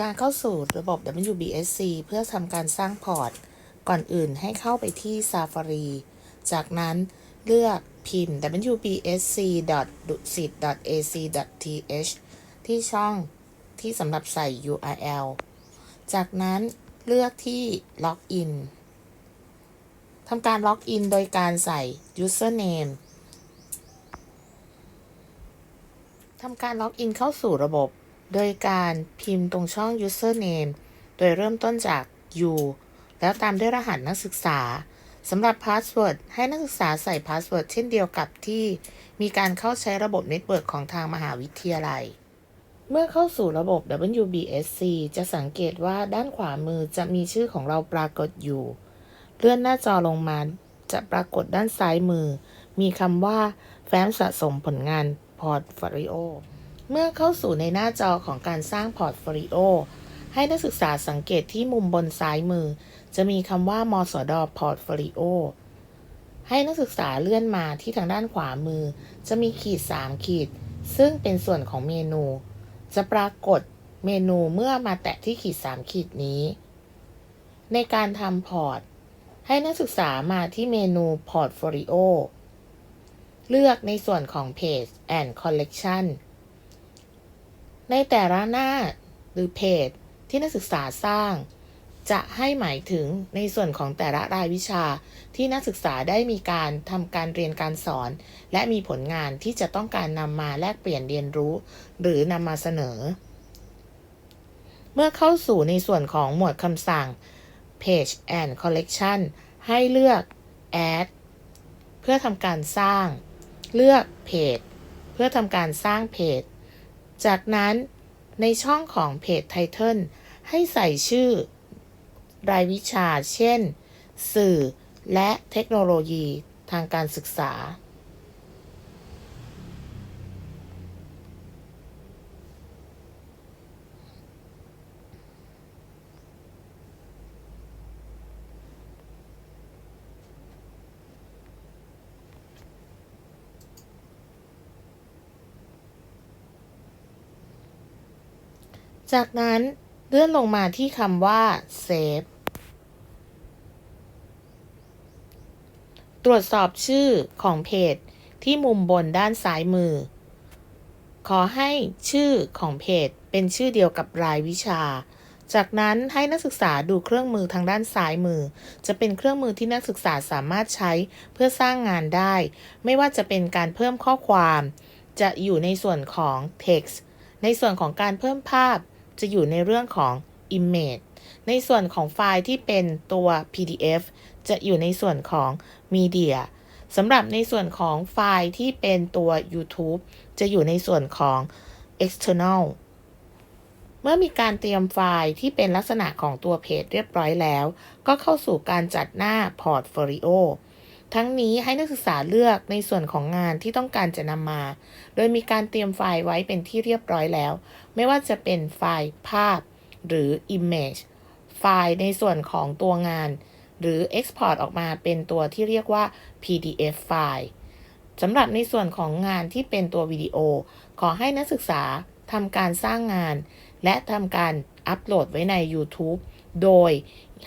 การเข้าสู่ระบบ WBSC เพื่อทำการสร้างพอร์ต ก่อนอื่นให้เข้าไปที่ Safari จากนั้นเลือกพิมพ์ wbsc.dusit.ac.th ที่ช่องที่สำหรับใส่ URL จากนั้นเลือกที่ Login ทำการล็อกอินโดยการใส่ username ทำการล็อกอินเข้าสู่ระบบ โดยการพิมพ์ตรงช่อง username โดยเริ่มต้นจาก u แล้วตามด้วยรหัสนักศึกษาสำหรับ password ให้นักศึกษาใส่ password เช่นเดียวกับที่มีการเข้าใช้ระบบเน็ตเวิร์กของทางมหาวิทยาลัย เมื่อเข้าสู่ระบบ WBSC จะสังเกตว่าด้านขวามือจะมีชื่อของเราปรากฏอยู่ เลื่อนหน้าจอลงมาจะปรากฏด้านซ้ายมือ มีคำว่า แฟ้มสะสมผลงานพอร์ตโฟลิโอ เมื่อเข้าสู่ในหน้าจอของการสร้างพอร์ตโฟลิโอให้นักศึกษาสังเกตที่มุมบนซ้ายมือ จะมีคำว่ามสดพอร์ตโฟลิโอให้นักศึกษาเลื่อนมาที่ทางด้านขวามือ จะมีขีด 3 ขีด ซึ่งเป็นส่วนของเมนู จะปรากฏเมนูเมื่อมาแตะที่ขีด 3 ขีดนี้ ในการทำพอร์ต ให้นักศึกษามาที่เมนู Portfolio เลือกในส่วนของ Page and Collection ในแต่ละหน้าหรือเพจที่นักศึกษาสร้าง จะให้หมายถึงในส่วนของแต่ละรายวิชาที่นักศึกษาได้มีการทำการเรียนการสอน และมีผลงานที่จะต้องการนำมาแลกเปลี่ยนเรียนรู้ หรือนำมาเสนอ เมื่อเข้าสู่ในส่วนของหมวดคำสั่ง Page and Collection ให้เลือก Add เพื่อทำการสร้าง เลือก Page เพื่อทำการสร้างเพจ จากนั้นในช่องของเพจไทเทนให้ใส่ชื่อ รายวิชา เช่น สื่อและเทคโนโลยีทางการศึกษา จากนั้นเลื่อนลงมาที่คำว่า Save ตรวจสอบชื่อของเพจที่มุมบนด้านซ้ายมือ ขอให้ชื่อของเพจเป็นชื่อเดียวกับรายวิชา จากนั้นให้นักศึกษาดูเครื่องมือทางด้านซ้ายมือ จะเป็นเครื่องมือที่นักศึกษาสามารถใช้เพื่อสร้างงานได้ ไม่ว่าจะเป็นการเพิ่มข้อความ จะอยู่ในส่วนของ text ในส่วนของการเพิ่มภาพ จะอยู่ในเรื่องของ image ในส่วนของไฟล์ที่เป็นตัว PDF จะอยู่ในส่วนของ media สำหรับในส่วนของไฟล์ที่เป็นตัว YouTube จะอยู่ในส่วนของ external เมื่อมีการเตรียมไฟล์ที่เป็นลักษณะของตัวเพจเรียบร้อยแล้ว ก็เข้าสู่การจัดหน้า Portfolio ทั้งนี้ให้นักศึกษาเลือกในส่วนของงานที่ต้องการจะนำมา โดยมีการเตรียมไฟล์ไว้เป็นที่เรียบร้อยแล้ว ไม่ว่าจะเป็นไฟล์ภาพ หรือ image ไฟล์ในส่วนของตัวงาน หรือ export ออกมาเป็นตัวที่เรียกว่า PDF ไฟล์สำหรับในส่วนของงานที่เป็นตัววิดีโอ ขอให้นักศึกษาทำการสร้างงาน และทำการอัปโหลดไว้ใน YouTube โดย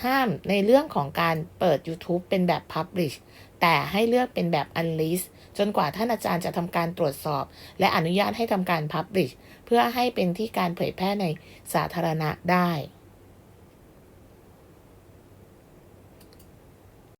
ห้ามในเรื่องของการเปิด YouTube เป็นแบบ Publish แต่ให้เลือกเป็นแบบ Unlist จนกว่าท่านอาจารย์จะทำการตรวจสอบ และอนุญาตให้ทำการ Publish เพื่อให้เป็นที่การเผยแพร่ในสาธารณะได้